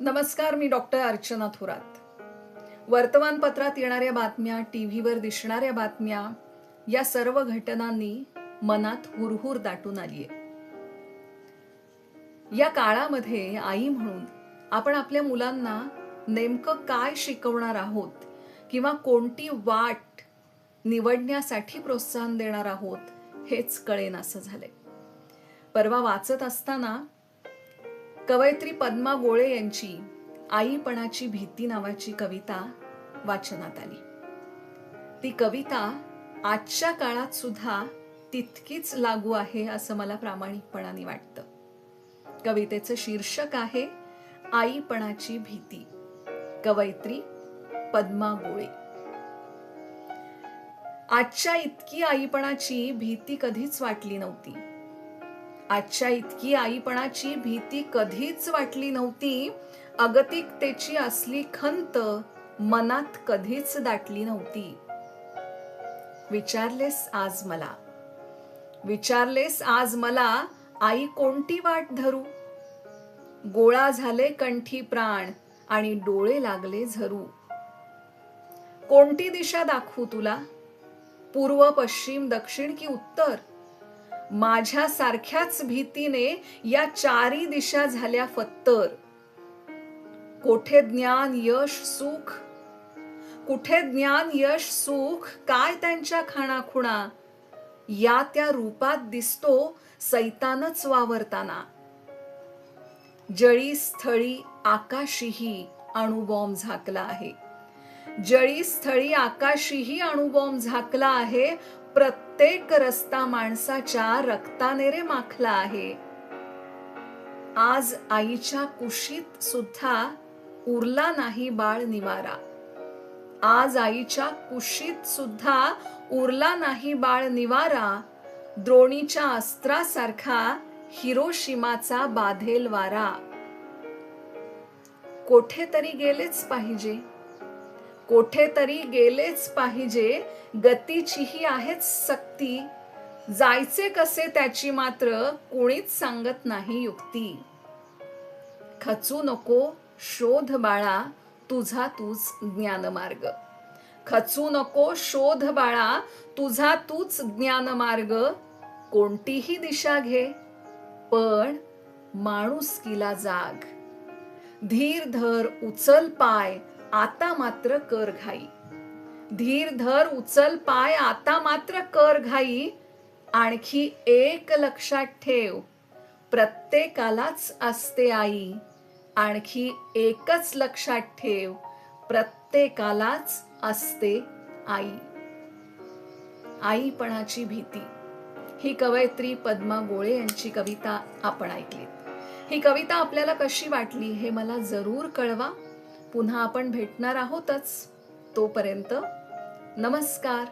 नमस्कार मी डॉक्टर अर्चना थोरात. वर्तमानपत्रात येणाऱ्या बातम्या टी व्हीवर दिसणाऱ्या बातम्या या सर्व घटनांनी मनात हुरहुर दाटून आलीये. या काळामध्ये आई म्हणून आपण आपल्या मुलांना नेमकं काय शिकवणार आहोत किंवा कोणती वाट निवडण्यासाठी प्रोत्साहन देणार आहोत हेच कळेनासं झालंय. परवा वाचत असताना कवयित्री पद्मा गोळे यांची आईपणाची भीती नावाची कविता वाचनात आली. ती कविता आजच्या काळात सुद्धा तितकीच लागू आहे असं मला प्रामाणिकपणाने वाटतं. कवितेचं शीर्षक आहे आईपणाची भीती. कवयित्री पद्मा गोळे. आजच्या इतकी आईपणाची भीती कधीच वाटली नव्हती. आजच्या इतकी आईपणाची भीती कधीच वाटली नव्हती. अगतिकतेची असली खंत मनात कधीच दाटली नव्हती. विचारलेस आज मला. विचारलेस आज मला आई कोणती वाट धरू? गोळा झाले कंठी प्राण आणि डोळे लागले झरू. कोणती दिशा दाखवू तुला? पूर्व पश्चिम दक्षिण की उत्तर? माझ्या सारख्याच भीतीने या चारी दिशा झाल्या फत्तर. कोठे ज्ञान यश सुख? कुठे ज्ञान यश सुख? काय त्यांच्या खाणाखुणा? या त्या रूपात दिसतो सैतानच वावरताना. जळी स्थळी आकाशीही अणुबॉम्ब झाकला आहे. जळी स्थळी आकाशीही अणुबॉम्ब झाकला आहे. प्रत्येक रस्ता माणसाच्या रक्ताने रे माखला आहे. आज आईच्या कुशीत सुद्धा उरला नाही बाळ निवारा. आज आईच्या कुशीत सुद्धा उरला नाही बाळ निवारा. द्रोणीच्या अस्त्रासारखा हिरोशिमाचा बाधेल वारा. कोठेतरी गेलेच पाहिजे. कोठेतरी गेलेच पाहिजे. गतीचीही आहेच सक्ती. जायचे कसे त्याची मात्र कोणीच सांगत नाही युक्ती. खचू नको शोध बाळा तुझा तूच ज्ञानमार्ग. खचू नको शोध बाळा तुझा तूच ज्ञानमार्ग. कोणतीही दिशा घे पण माणुसकीला जाग. धीर धर उचल पाय आता मात्र कर घाई. धीर धर उचल पाय आता मात्र कर घाई. आणखी एक लक्षात ठेव प्रत्येकालाच असते आई. आणखी एकच लक्षात ठेव प्रत्येकालाच असते आई. आईपणाची भीती. ही कवयित्री पद्मा गोळे यांची कविता आपण ऐकली ही कविता आपल्याला कशी वाटली हे मला जरूर कळवा. पुन्हा आपण भेटणार आहोतच. तोपर्यंत नमस्कार.